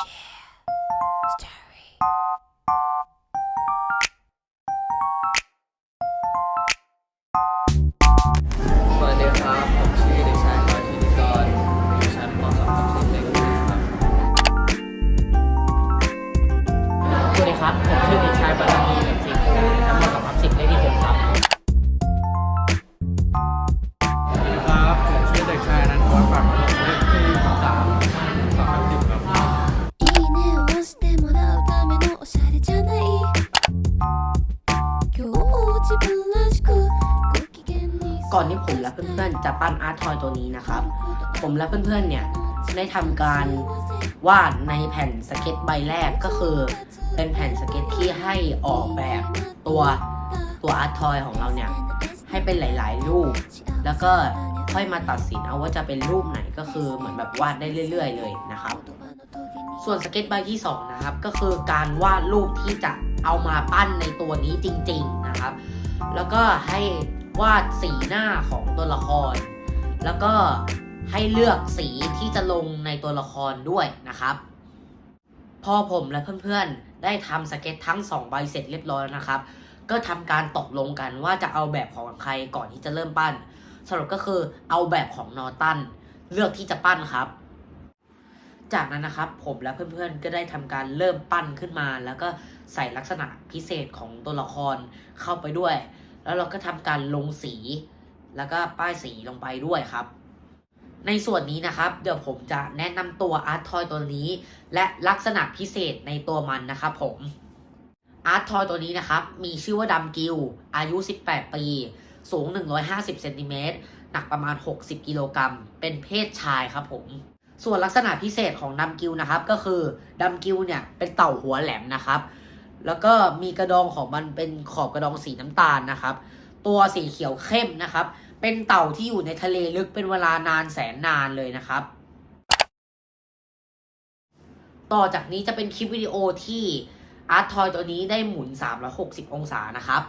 ส ก่อนที่ผมและเพื่อนๆจะปั้นอาร์ตทอยตัวนี้นะครับ ผมและเพื่อนๆเนี่ยได้ทำการวาดในแผ่นสเก็ตใบแรกก็คือ เป็นแผ่นสเก็ตที่ให้ออกแบบตัวตัวอาร์ตทอยของเราเนี่ยให้เป็นหลาย ๆ รูป แล้วก็ค่อยมาตัดสินเอาว่าจะเป็นรูปไหนก็คือเหมือนแบบวาดได้เรื่อย ๆ เลยนะครับ ส่วนสเก็ตใบที่สองนะครับก็คือการวาดรูปที่จะเอามาปั้นในตัวนี้จริง ๆ นะครับ แล้วก็ให้ วาดสีหน้าของตัวละคร แล้วก็ให้เลือกสีที่จะลงในตัวละครด้วยนะครับ พอผมและเพื่อนๆ ได้ทำสเก็ตทั้งสองใบเสร็จเรียบร้อยแล้วนะครับ ก็ทำการตกลงกันว่าจะเอาแบบของใครก่อนที่จะเริ่มปั้น สรุปก็คือเอาแบบของนอตันเลือกที่จะปั้นครับ จากนั้นนะครับผมและเพื่อนๆ ก็ได้ทำการเริ่มปั้นขึ้นมา แล้วก็ใส่ลักษณะพิเศษของตัวละครเข้าไปด้วย แล้วเราก็ทำการลงสี แล้วก็ป้ายสีลงไปด้วยครับ ในส่วนนี้นะครับ เดี๋ยวผมจะแนะนำตัวอาร์ตทอยตัวนี้ และลักษณะพิเศษในตัวมันนะครับผมอาร์ตทอยตัวนี้นะครับมีชื่อว่าดัมกิลอายุ 18 ปี สูง 150เซนติเมตรหนักประมาณ 60 กิโลกรัม เป็นเพศชายครับผม ส่วนลักษณะพิเศษของดัมกิลนะครับ ก็คือดัมกิลเนี่ยเป็นเต่าหัวแหลมนะครับ แล้วก็มีกระดองของมันเป็นขอบกระดองสีน้ำตาลนะครับ ตัวสีเขียวเข้มนะครับ เป็นเต่าที่อยู่ในทะเลลึกเป็นเวลานานแสนนานเลยนะครับ ต่อจากนี้จะเป็นคลิปวิดีโอที่อาร์ตทอยตัวนี้ได้หมุน 360 องศานะครับ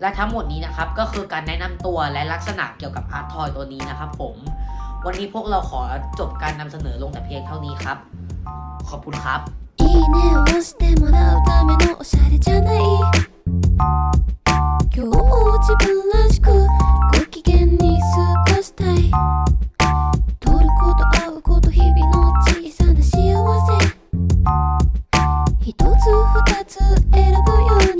และทั้งหมดนี้นะครับก็คือการแนะนำตัวและลักษณะเกี่ยวกับอาร์ตทอยตัวนี้นะครับผม วันนี้พวกเราขอจบการนำเสนอลงแต่เพียงเท่านี้ครับ ขอบคุณครับ